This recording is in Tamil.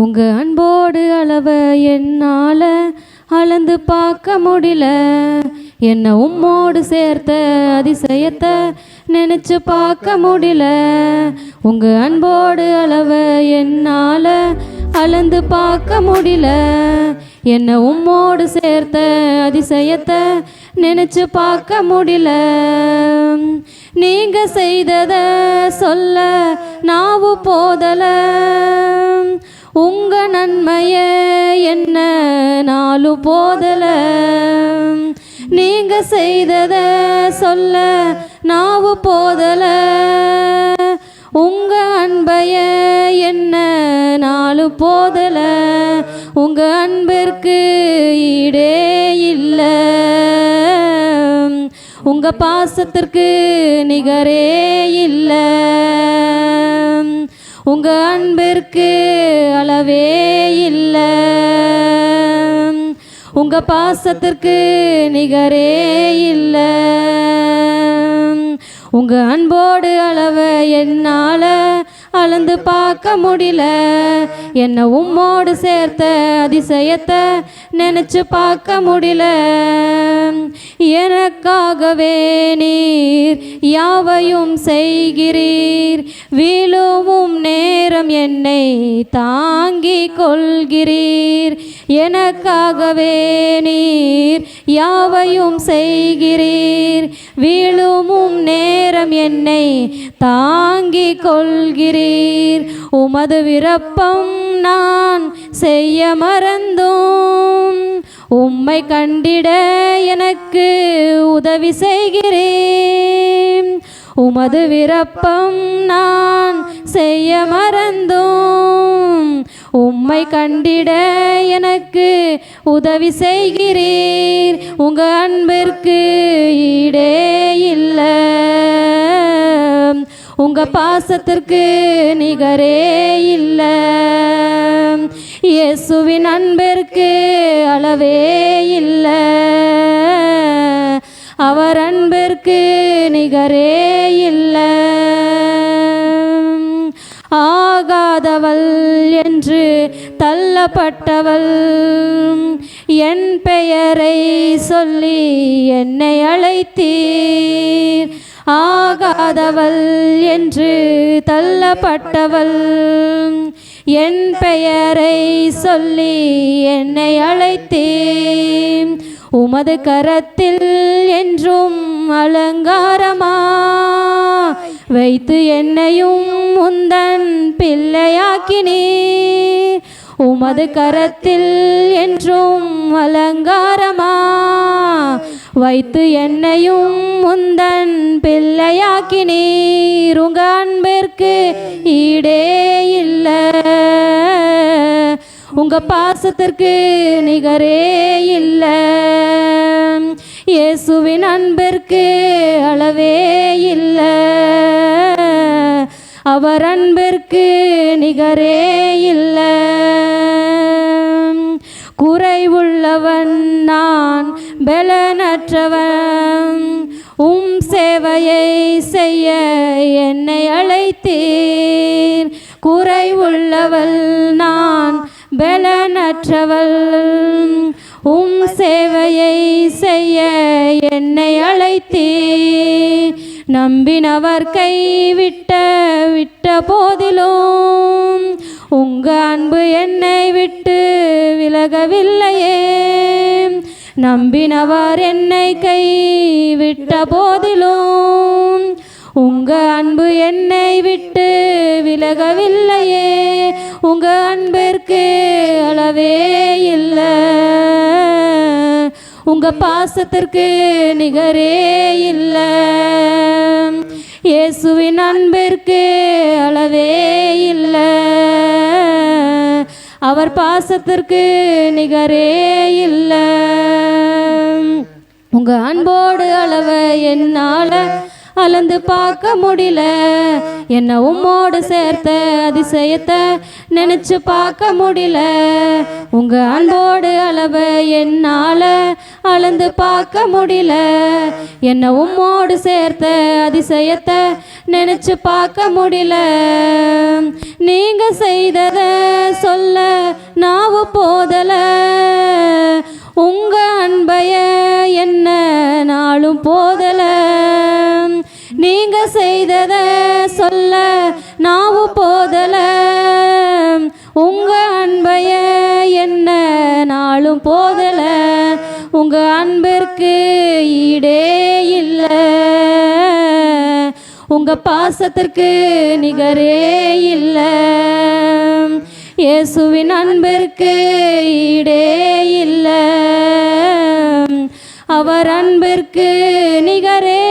உங்கள் அன்போடு அளவை என்னால் அளந்து பார்க்க முடியல. என்ன உம்மோடு சேர்த்த அதிசயத்தை நினச்சி பார்க்க முடியல. உங்கள் அன்போடு அளவை என்னால் அளந்து பார்க்க முடியல. என்ன உம்மோடு சேர்த்த அதிசயத்தை நினச்சி பார்க்க முடியல. நீங்கள் செய்ததை சொல்ல நாவு போதல. உங்க நன்மைய என்ன நாலு போதல? நீங்க செய்தத சொல்ல நாவு போதல. உங்க அன்பைய என்ன நாலு போதல? உங்க அன்பிற்கு ஈடே இல்லை. உங்க பாசத்திற்கு நிகரே இல்லை. உங்க அன்பிற்கு அளவே இல்லை. உங்க பாசத்திற்கு நிகரே இல்லை. உங்க அன்போடு அளவு என்னால அளந்து பார்க்க முடியல. என்ன உம்மோடு சேர்த்த அதிசயத்தை நினச்சி பார்க்க முடியல. எனக்காகவே நீர் யாவையும் செய்கிறீர். வீழுவும் நேரம் என்னை தாங்கி கொள்கிறீர். எனக்காகவே நீர் யாவையும் செய்கிறீர். வீழுமும் நேரம் என்னை தாங்கி கொள்கிறீர். உமது விருப்பம் நான் செய்ய மறந்தோம். உம்மை கண்டிட எனக்கு உதவி செய்கிறேன். உமது விருப்பம் நான் செய்ய மறந்தோம். உம்மை கண்டிட எனக்கு உதவி செய்கிறீர். உங்க அன்பிற்கு ஈடே உங்க பாசத்திற்கு நிகரே இல்லை. இயேசுவின் அன்பிற்கு அளவே இல்லை. அவர் அன்பிற்கு நிகரே இல்லை. ஆகாதவள் என்று தள்ளப்பட்டவள். என் பெயரை சொல்லி என்னை அழைத்தீர். ஆகாதவள் என்று தள்ளப்பட்டவள். என் பெயரை சொல்லி என்னை அழைத்தேன். உமது கரத்தில் என்றும் அலங்காரமா? வைத்து என்னையும் உந்தன் பிள்ளையாக்கினே. உமது கரத்தில் என்றும் அலங்காரமா? வைத்து என்னையும் முந்தன் பிள்ளையாக்கி நீர் உங்க அன்பிற்கு ஈடே இல்லை. உங்க பாசத்திற்கு நிகரே இல்லை. இயேசுவின் அன்பிற்கு அளவே இல்லை. அவர் அன்பிற்கு நிகரே இல்லை. உள்ளவன் நான் பலனற்றவன். உம் சேவையை செய்ய என்னை அழைத்தீர். குறை உள்ளவள் நான் பலனற்றவள். உம் சேவையை செய்ய என்னை அழைத்தீர். நம்பினவர் கைவிட்ட விட்ட போதிலும் உங்க அன்பு என்னை விட்டு விலகவில்லையே. நம்பினவர் என்னை கை விட்ட போதிலும் உங்க அன்பு என்னை விட்டு விலகவில்லையே. உங்க அன்பிற்கு அளவே இல்லை. உங்க பாசத்திற்கு நிகரே இல்லை. இயேசுவின் அன்பிற்கு அளவே இல்லை. அவர் பாசத்திற்கு நிகரே இல்லை. உங்க அன்போடு அளவ என்னால அளந்து பார்க்க முடியல. என்ன உம்மோடு சேர்த்த அதிசயத்தை நினைச்சு பார்க்க முடியல. உங்க அன்போடு அளவை என்னால அளந்து பார்க்க முடியல. என்ன உம்மோடு சேர்த்த அதிசயத்தை நினைச்சு பார்க்க முடியல. நீங்க செய்ததை சொல்ல நாவு போதல. உங்க அன்பைய என்ன நாளும் போதல. நீங்க செய்தத சொல்ல நாவு போதல. உங்க அன்பைய என்ன நாளும் போதல. உங்க அன்பிற்கு ஈடே இல்லை. உங்க பாசத்திற்கு நிகரே இல்லை. இயேசுவின் அன்பிற்கு ஈடே இல்லை. அவர் அன்பிற்கு நிகரே